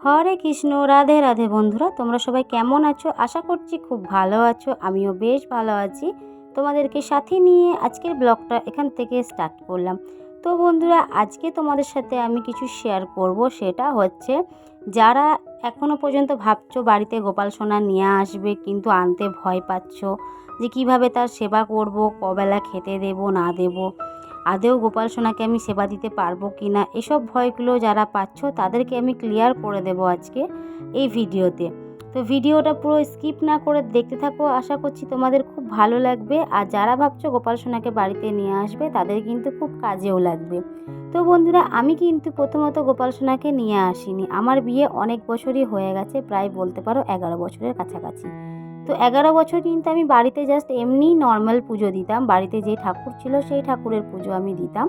হরে কৃষ্ণ, রাধে রাধে বন্ধুরা, তোমরা সবাই কেমন আছো? আশা করছি খুব ভালো আছো, আমিও বেশ ভালো আছি। তোমাদেরকে সাথে নিয়ে আজকের ব্লগটা এখান থেকে স্টার্ট করলাম। তো বন্ধুরা, আজকে তোমাদের সাথে আমি কিছু শেয়ার করব, সেটা হচ্ছে, যারা এখনও পর্যন্ত ভাবছ বাড়িতে গোপাল সোনা নিয়ে আসবে, কিন্তু আনতে ভয় পাচ্ছ যে কীভাবে তার সেবা করব, কবেলা খেতে দেব, না দেব আদেও গোপাল সোনাকে আমি সেবা দিতে পারব কি না? এসব ভয়গুলো যারা পাচ্ছ তাদেরকে আমি ক্লিয়ার করে দেব আজকে এই ভিডিওতে। তো ভিডিওটা পুরো স্কিপ না করে দেখতে থাকো। আশা করছি তোমাদের খুব ভালো লাগবে। আর যারা ভাবছ গোপাল সোনাকে বাড়িতে নিয়ে আসবে, তাদের কিন্তু খুব কাজেও লাগবে। তো বন্ধুরা, আমি কিন্তু প্রথমত গোপাল সোনাকে নিয়ে আসিনি। আমার বিয়ে অনেক বছরই হয়ে গেছে, প্রায় বলতে পারো এগারো বছরের কাছাকাছি। তো এগারো বছর কিন্তু আমি বাড়িতে জাস্ট এমনিই নর্মাল পুজো দিতাম। বাড়িতে যে ঠাকুর ছিল সেই ঠাকুরের পুজো আমি দিতাম।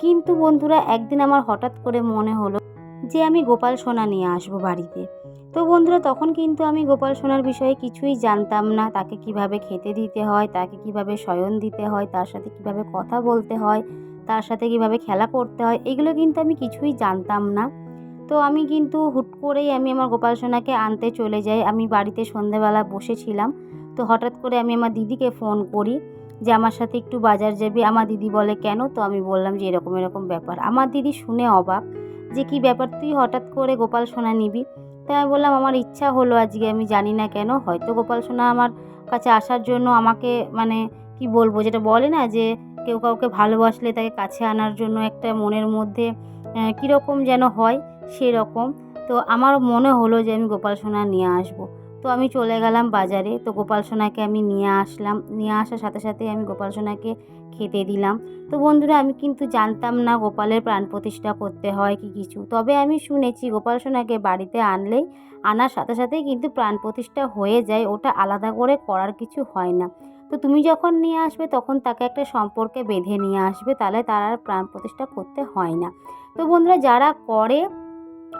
কিন্তু বন্ধুরা, একদিন আমার হঠাৎ করে মনে হলো যে আমি গোপাল সোনা নিয়ে আসব বাড়িতে। তো বন্ধুরা, তখন কিন্তু আমি গোপাল সোনার বিষয়ে কিছুই জানতাম না। তাকে কীভাবে খেতে দিতে হয়, তাকে কীভাবে শয়ন দিতে হয়, তার সাথে কীভাবে কথা বলতে হয়, তার সাথে কীভাবে খেলা করতে হয়, এগুলো কিন্তু আমি কিছুই জানতাম না। তো আমি কিন্তু হুট করেই আমি আমার গোপাল সোনাকে আনতে চলে যাই। আমি বাড়িতে সন্ধেবেলা বসেছিলাম। তো হঠাৎ করে আমি আমার দিদিকে ফোন করি যে, আমার সাথে একটু বাজার যাবি? আমার দিদি বলে, কেন? তো আমি বললাম যে, এরকম এরকম ব্যাপার। আমার দিদি শুনে অবাক যে, কি ব্যাপার? তুই হঠাৎ করে গোপাল সোনা নিবি? তাই আমি বললাম, আমার ইচ্ছা হলো আজকে, আমি জানি না কেন। হয়তো গোপাল সোনা আমার কাছে আসার জন্য আমাকে মানে কি বলব, যেটা বলে না যে, কেউ কাউকে ভালোবাসলে তাকে কাছে আনার জন্য একটা মনের মধ্যে কীরকম যেন হয়। সেরকম। তো আমার মনে হলো যে আমি গোপাল সোনা নিয়ে আসব। তো আমি চলে গেলাম বাজারে। তো গোপাল সোনাকে আমি নিয়ে আসলাম। নিয়ে আসার সাথে সাথে আমি গোপাল সোনাকে খেতে দিলাম। তো বন্ধুরা, আমি কিন্তু জানতাম না গোপালের প্রাণ প্রতিষ্ঠা করতে হয় কি কিছু। তবে আমি শুনেছি গোপাল সোনাকে বাড়িতে আনলেই, আনার সাথে সাথেই কিন্তু প্রাণ প্রতিষ্ঠা হয়ে যায়। ওটা আলাদা করে করার কিছু হয় না। তো তুমি যখন নিয়ে আসবে, তখন তাকে একটা সম্পর্কে বেঁধে নিয়ে আসবে। তাহলে তার আর প্রাণ প্রতিষ্ঠা করতে হয় না। তো বন্ধুরা, যারা করে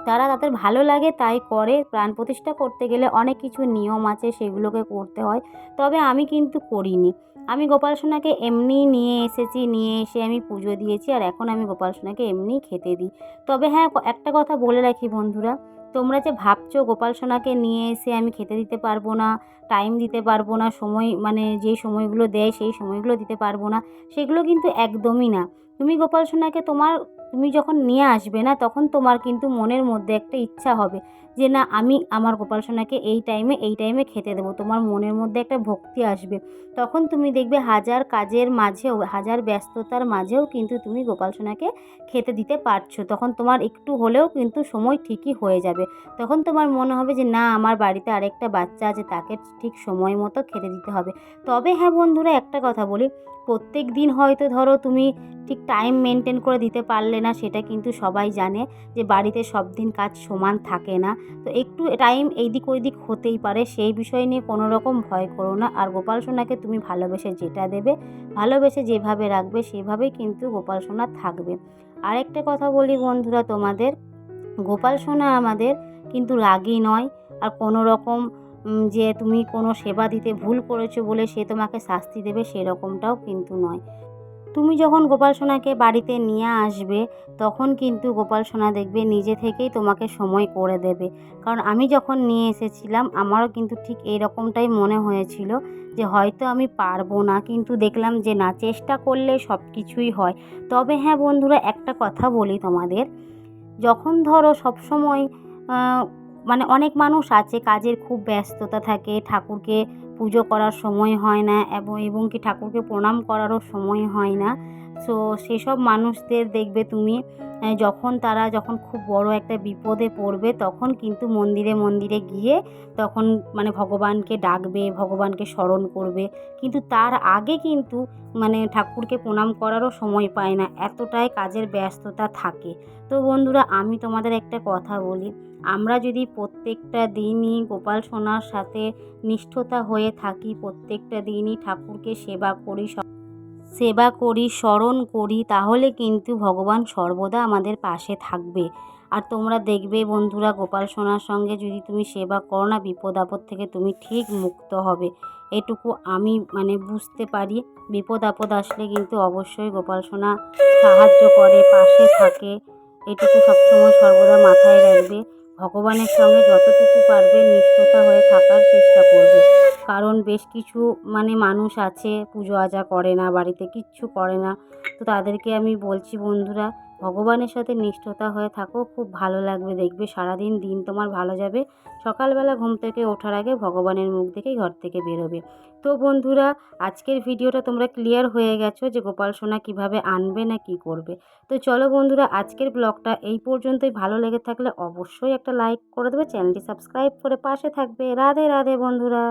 তারা তাদের ভালো লাগে, তাই করে। প্রাণ প্রতিষ্ঠা করতে গেলে অনেক কিছু নিয়ম আছে, সেগুলোকে করতে হয়। তবে আমি কিন্তু করিনি। আমি গোপাল সোনাকে এমনি নিয়ে এসেছি, নিয়ে এসে আমি পুজো দিয়েছি, আর এখন আমি গোপাল সোনাকে এমনি খেতে দিই। তবে হ্যাঁ একটা কথা বলে রাখি বন্ধুরা। তোমরা যে ভাবছ গোপাল সোনাকে নিয়ে এসে আমি খেতে দিতে পারব না টাইম দিতে পারব না, সময় মানে যেই সময়গুলো দেয় সেই সময়গুলো দিতে পারব না, সেগুলো কিন্তু একদমই না। তুমি গোপাল সোনাকে তোমার, তুমি যখন নিয়ে আসবে না, তখন তোমার কিন্তু মনের মধ্যে একটা ইচ্ছা হবে যে না, আমি আমার গোপাল সোনাকে এই টাইমে এই টাইমে খেতে দেবো। তোমার মনের মধ্যে একটা ভক্তি আসবে। তখন তুমি দেখবে হাজার কাজের মাঝেও, হাজার ব্যস্ততার মাঝেও কিন্তু তুমি গোপাল সোনাকে খেতে দিতে পারছ। তখন তোমার একটু হলেও কিন্তু সময় ঠিকই হয়ে যাবে। তখন তোমার মনে হবে যে না, আমার বাড়িতে আরেকটা বাচ্চা আছে, তাকে ঠিক সময় মতো খেতে দিতে হবে। তবে হ্যাঁ বন্ধুরা, একটা কথা বলি, প্রত্যেক দিন হয়তো ধরো তুমি ঠিক টাইম মেনটেন করে দিতে পারলে না, সেটা কিন্তু সবাই জানে যে বাড়িতে সব দিন কাজ সমান থাকে না। তো একটু টাইম এই দিক ওই দিক হতেই পারে, সেই বিষয় নিয়ে কোনো রকম ভয় করো না। আর গোপাল সোনাকে তুমি ভালোবেসে যেটা দেবে, ভালোবেসে যেভাবে রাখবে, সেভাবেই কিন্তু গোপাল সোনা থাকবে। আরেকটা কথা বলি বন্ধুরা তোমাদের, গোপাল সোনা আমাদের কিন্তু রাগী নয়। আর কোনো রকম যে তুমি কোনো সেবা দিতে ভুল করেছ বলে সে তোমাকে শাস্তি দেবে সেরকমটাও কিন্তু নয়। তুমি যখন গোপাল সোনাকে বাড়িতে নিয়ে আসবে, তখন কিন্তু গোপাল সোনা দেখবে নিজে থেকেই তোমাকে সময় করে দেবে। কারণ আমি যখন নিয়ে এসেছিলাম, আমারও কিন্তু ঠিক এই রকমটাই মনে হয়েছিল যে হয়তো আমি পারব না। কিন্তু দেখলাম যে না, চেষ্টা করলে সব কিছুই হয়। তবে হ্যাঁ বন্ধুরা, একটা কথা বলি তোমাদের। যখন ধরো সবসময় মানে অনেক মানুষ আছে, কাজের খুব ব্যস্ততা থাকে, ঠাকুরকে পুজো করার সময় হয় না, এবং এবং কি ঠাকুরকে প্রণাম করারও সময় হয় না। সো সেসব মানুষদের দেখবে তুমি যখন তারা যখন খুব বড় একটা বিপদে পড়বে, তখন কিন্তু মন্দিরে মন্দিরে গিয়ে তখন মানে ভগবানকে ডাকবে, ভগবানকে স্মরণ করবে। কিন্তু তার আগে কিন্তু মানে ঠাকুরকে প্রণাম করারও সময় পায় না, এতটাই কাজের ব্যস্ততা থাকে। তো বন্ধুরা, আমি তোমাদের একটা কথা বলি, আমরা যদি প্রত্যেকটা দিনই গোপাল সোনার সাথে নিষ্ঠতা হয়ে থাকি, প্রত্যেকটা দিনই ঠাকুরকে সেবা করি, সেবা করি, স্মরণ করি, তাহলে কিন্তু ভগবান সর্বদা আমাদের পাশে থাকবে। আর তোমরা দেখবে বন্ধুরা, গোপাল সোনার সঙ্গে যদি তুমি সেবা করো না, বিপদ আপদ থেকে তুমি ঠিক মুক্ত হবে। এটুকু আমি মানে বুঝতে পারি। বিপদ আপদ আসলে কিন্তু অবশ্যই গোপাল সোনা সাহায্য করে, পাশে থাকে। এটুকু সবসময় সর্বদা মাথায় রাখবে। ভগবানের সঙ্গে যতটুকু পারবে নিষ্ঠতা হয়ে থাকার চেষ্টা কারণ বেশ কিছু মানে মানুষ আছে, পুজো আজা করে না, বাড়িতে কিচ্ছু করে না। তো তাদেরকে আমি বলছি, বন্ধুরা, ভগবানের সাথে নিষ্ঠতা হয়ে থাকো, খুব ভালো লাগবে দেখবে, সারাদিন দিন তোমার ভালো যাবে। সকালবেলা ঘুম থেকে ওঠার আগে ভগবানের মুখ দেখেই ঘর থেকে বেরোবে। তো বন্ধুরা, আজকের ভিডিওটা তোমরা ক্লিয়ার হয়ে গেছো যে গোপাল সোনা কীভাবে আনবে না কি করবে। তো চলো বন্ধুরা, আজকের ব্লগটা এই পর্যন্তই। ভালো লেগে থাকলে অবশ্যই একটা লাইক করে দেবে, চ্যানেলটি সাবস্ক্রাইব করে পাশে থাকবে। রাধে রাধে বন্ধুরা।